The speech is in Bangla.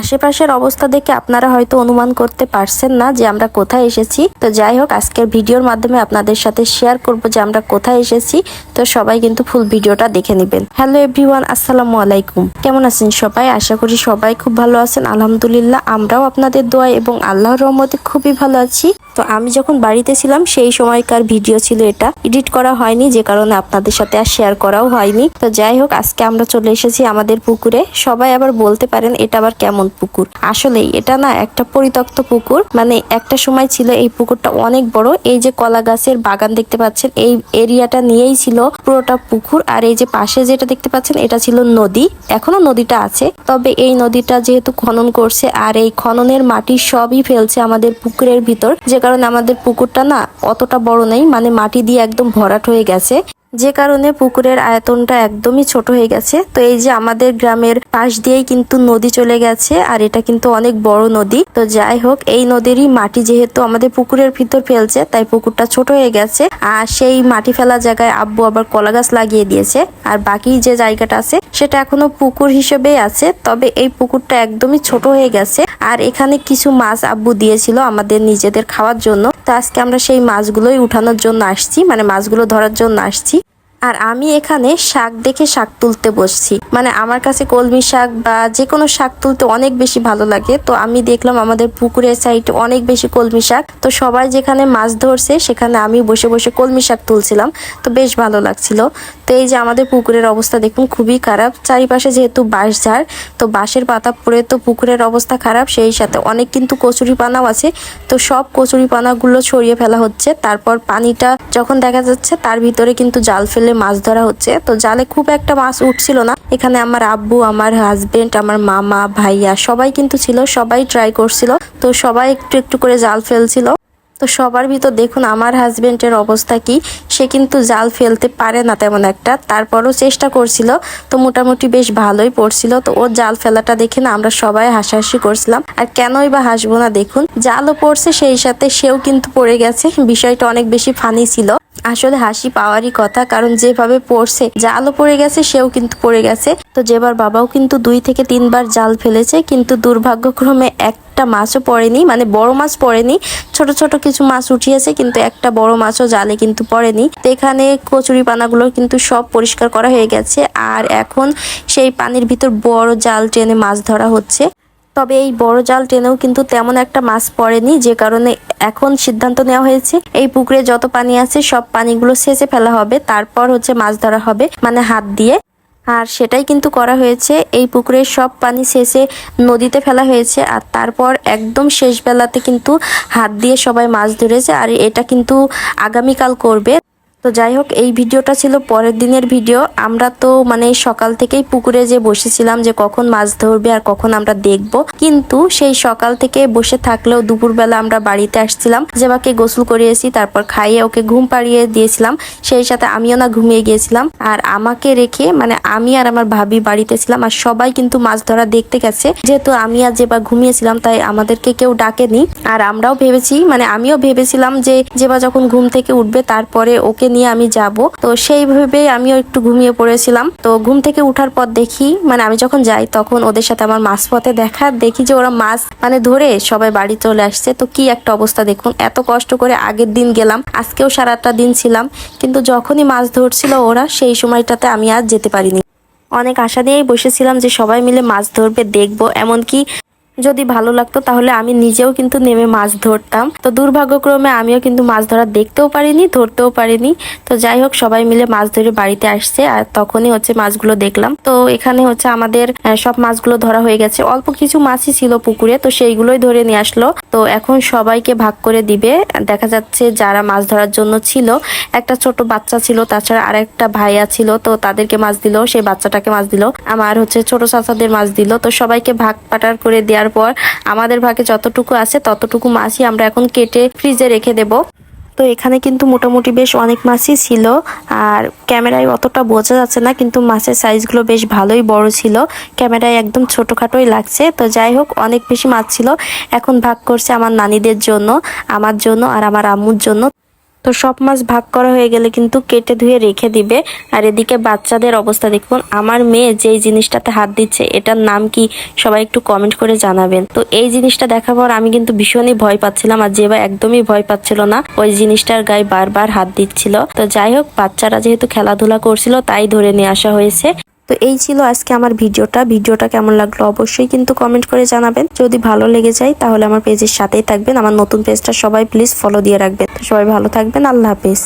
আশেপাশের অবস্থা দেখে আপনারা হয়তো অনুমান করতে পারছেন না যে আমরা কোথায় এসেছি। তো যাই হোক, আজকের ভিডিওর মাধ্যমে আপনাদের সাথে শেয়ার করব যে আমরা কোথায় এসেছি। তো সবাই কিন্তু ফুল ভিডিওটা দেখে নেবেন। হ্যালো এভরিওয়ান আসসালামু আলাইকুম। কেমন আছেন সবাই? আশা করি সবাই খুব ভালো আছেন। আলহামদুলিল্লাহ, আমরাও আপনাদের দোয়া এবং আল্লাহর রহমতে খুবই ভালো আছি। তো আমি যখন বাড়িতে ছিলাম, সেই সময়কার ভিডিও ছিল এটা। এডিট করা হয়নি, যে কারণে আপনাদের সাথে আর শেয়ার করাও হয়নি। তো যাই হোক, আজকে আমরা চলে এসেছি আমাদের পুকুরে। সবাই আবার বলতে পারেন, এটা আবার কেমন পুকুর। আসলেই এটা না একটা পরিত্যক্ত পুকুর। মানে একটা সময় ছিল এই পুকুরটা অনেক বড়। এই যে কলা গাছের বাগান দেখতে পাচ্ছেন, এই এরিয়াটা নিয়েই ছিল পুরোটা পুকুর। আর এই যে পাশে যেটা দেখতে পাচ্ছেন, এটা ছিল নদী। এখনও নদীটা আছে। তবে এই নদীটা যেহেতু খনন করছে, আর এই খননের মাটি সবই ফেলছে আমাদের পুকুরের ভিতর। যে কারণে আমাদের পুকুরটা না অতটা বড় নেই। মানে মাটি দিয়ে একদম ভরাট হয়ে গেছে। যে কারণে পুকুরের আয়তনটা একদমই ছোট হয়ে গেছে। তো এই যে আমাদের গ্রামের পাশ দিয়েই কিন্তু নদী চলে গেছে, আর এটা কিন্তু অনেক বড় নদী। তো যাই হোক, এই নদীরই মাটি যেহেতু আমাদের পুকুরের ভিতর ফেলছে, তাই পুকুরটা ছোট হয়ে গেছে। আর সেই মাটি ফেলা জায়গায় আব্বু আবার কলা গাছ লাগিয়ে দিয়েছে। আর বাকি যে জায়গাটা আছে, সেটা এখনও পুকুর হিসেবেই আছে, তবে এই পুকুরটা একদমই ছোট হয়ে গেছে। আর এখানে কিছু মাছ আব্বু দিয়েছিল আমাদের নিজেদের খাওয়ার জন্য। তো আজকে আমরা সেই মাছগুলোই উঠানোর জন্য আসছি মানে মাছগুলো ধরার জন্য আসছি। আর আমি এখানে শাক দেখে শাক তুলতে বসছি। মানে আমার কাছে কলমি শাক বা যে কোনো শাক তুলতে অনেক বেশি ভালো লাগে। তো আমি দেখলাম আমাদের পুকুরের সাইডে অনেক বেশি কলমি শাক। তো সবাই যেখানে মাছ ধরছে, সেখানে আমি বসে বসে কলমি শাক তুলছিলাম। তো বেশ ভালো লাগছিল। তো এই যে আমাদের পুকুরের অবস্থা দেখুন, খুবই খারাপ। চারিপাশে যেহেতু বাঁশ ঝাড়, তো বাঁশের পাতা পড়ে তো পুকুরের অবস্থা খারাপ। সেই সাথে অনেক কিন্তু কচুরি পানাও আছে। তো সব কচুরি পানাগুলো ছড়িয়ে ফেলা হচ্ছে। তারপর পানিটা যখন দেখা যাচ্ছে, তার ভিতরে কিন্তু জাল ফেলে মাছ ধরা হচ্ছে। তো জালে খুব একটা মাছ উঠছিল না। এখানে আমার আব্বু, আমার হাজবেন্ড আমার মামা, ভাইয়া সবাই কিন্তু ছিল, সবাই ট্রাই করছিল। তো সবাই একটু একটু করে জাল ফেলছিল। তো সবার ভিতর দেখুন আমার হাজবেন্ডের অবস্থা কি। সে কিন্তু জাল ফেলতে পারে না তেমন একটা। তারপরও চেষ্টা করছিল। তো মোটামুটি বেশ ভালোই পড়ছিল। তো ওর জাল ফেলাটা দেখে না আমরা সবাই হাসাহাসি করছিলাম। আর কেনই বা হাসবো না দেখুন। জালও পড়ছে, সেই সাথে সেও কিন্তু পড়ে গেছে। বিষয়টা অনেক বেশি ফানি ছিল। আসলে হাসি পাওয়ারই কথা, কারণ যেভাবে পড়ছে, জালও পড়ে গেছে, সেও কিন্তু পড়ে গেছে। তো যেবার বাবাও কিন্তু দুই থেকে তিনবার জাল ফেলেছে, কিন্তু দুর্ভাগ্যক্রমে এক একটা মাছও পড়েনি মানে বড় মাছ পড়েনি। ছোট ছোট কিছু মাছ উঠিয়েছে, কিন্তু একটা বড় মাছও জালে কিন্তু পড়েনি। এখানে কচুরি পানাগুলো কিন্তু সব পরিষ্কার করা হয়ে গেছে, আর এখন সেই পানির ভিতর বড় জাল টেনে মাছ ধরা হচ্ছে। তবে এই বড় জাল টেনেও কিন্তু তেমন একটা মাছ পড়েনি, যে কারণে এখন সিদ্ধান্ত নেওয়া হয়েছে, এই পুকুরে যত পানি আছে সব পানিগুলো সেচে ফেলা হবে, তারপর হচ্ছে মাছ ধরা হবে মানে হাত দিয়ে। আর সেটাই কিন্তু করা হয়েছে, এই পুকুরের সব পানি শেষে নদীতে ফেলা হয়েছে, আর তারপর একদম শেষ বেলাতে কিন্তু হাত দিয়ে সবাই মাছ ধরেছে, আর এটা কিন্তু আগামীকাল করবে। তো যাই হোক, এই ভিডিওটা ছিল পরের দিনের ভিডিও। আমরা তো মানে সকাল থেকেই পুকুরে যে বসেছিলাম যে কখন মাছ ধরবে আর কখন আমরা দেখব, কিন্তু সেই সকাল থেকে বসে থাকলেও দুপুরবেলা আমরা বাড়িতে আসছিলাম জেবাকে গোসল করিয়েছি, তারপর খাইয়ে ওকে ঘুম পাড়িয়ে দিয়েছিলাম, সেই সাথে আমিও না ঘুমিয়ে গিয়েছিলাম। আর আমাকে রেখে মানে আমি আর আমার ভাবি বাড়িতে ছিলাম, আর সবাই কিন্তু মাছ ধরা দেখতে গেছে। যেহেতু আমি আর যেবা ঘুমিয়েছিলাম, তাই আমাদেরকে কেউ ডাকেনি। আর আমরাও ভেবেছি মানে আমিও ভেবেছিলাম যে যেবা যখন ঘুম থেকে উঠবে, তারপরে ওকে নিয়ে আমি যাব। তো সেই ভেবে আমিও একটু ঘুমিয়ে পড়েছিলাম। তো ঘুম থেকে উঠার পর দেখি মানে আমি যখন যাই তখন ওদের সাথে আমার মাছ পথে দেখা, দেখি যে ওরা মাছ মানে ধরে সবাই বাড়ি চলে আসছে। তো কি একটা অবস্থা দেখুন, এত কষ্ট করে আগের দিন গেলাম, আজকেও সারাটা দিন ছিলাম। কিন্তু যখনই মাছ ধরছিল ওরা, সেই সময়টাতে আমি আর যেতে পারিনি। অনেক আশা দিয়েই বসেছিলাম যে সবাই মিলে মাছ ধরবে, দেখব। এমনকি যদি ভালো লাগতো, তাহলে আমি নিজেও কিন্তু নেমে মাছ ধরতাম। তো দুর্ভাগ্যক্রমে আমিও কিন্তু মাছ ধরা দেখতেও পারিনি, ধরতেও পারিনি। তো যাই হোক, সবাই মিলে মাছ ধরে বাড়িতে আসছে আর তখনই হচ্ছে মাছগুলো দেখলাম। তো এখানে হচ্ছে আমাদের সব মাছগুলো ধরা হয়ে গেছে। অল্প কিছু মাছই ছিল পুকুরে, তো সেইগুলোই ধরে নিয়ে আসলো। তো এখন সবাইকে ভাগ করে দিবে। দেখা যাচ্ছে যারা মাছ ধরার জন্য ছিল, একটা ছোট বাচ্চা ছিল, তাছাড়া আরেকটা ভাইয়া ছিল, তো তাদেরকে মাছ দিল, সেই বাচ্চাটাকে মাছ দিল। আমার হচ্ছে ছোট চাচাদের মাছ দিল। তো সবাইকে ভাগ পাটার করে দেওয়ার পর আমাদের ভাগে যতটুকু আছে ততটুকু মাছই আমরা এখন কেটে ফ্রিজে রেখে দেব। তো এখানে কিন্তু মোটামুটি বেশ অনেক মাছই ছিল, আর ক্যামেরায় অতটা বোঝা যাচ্ছে না, কিন্তু মাছের সাইজগুলো বেশ ভালোই বড় ছিল। ক্যামেরায় একদম ছোটোখাটোই লাগছে। তো যাই হোক, অনেক বেশি মাছ ছিল। এখন ভাগ করছে আমার নানিদের জন্য, আমার জন্য আর আমার আম্মুর জন্য। তো সব মাছ ভাগ করা হয়ে গেলে কিন্তু কেটে ধুয়ে রেখে দিবে। আর এদিকে বাচ্চাদের অবস্থা দেখুন, আমার মেয়ে যেই জিনিসটাতে হাত দিচ্ছে, এটার নাম কি সবাই একটু কমেন্ট করে জানাবেন। তো এই জিনিসটা দেখার পর আমি কিন্তু ভীষণই ভয় পাচ্ছিলাম, আর যেবা একদমই ভয় পাচ্ছিল না, ওই জিনিসটার গায়ে বারবার হাত দিচ্ছিল। তো যাই হোক, বাচ্চারা যেহেতু খেলাধুলা করছিল, তাই ধরে নিয়ে আসা হয়েছে। তো এই ছিল আজকে আমার ভিডিওটা। ভিডিওটা কেমন লাগল অবশ্যই কিন্তু কমেন্ট করে জানাবেন। যদি ভালো লেগে যায় তাহলে আমার পেজের সাথেই থাকবেন। আমার নতুন পেজটা সবাই প্লিজ ফলো দিয়ে রাখবেন। সবাই ভালো থাকবেন। আল্লাহ হাফেজ।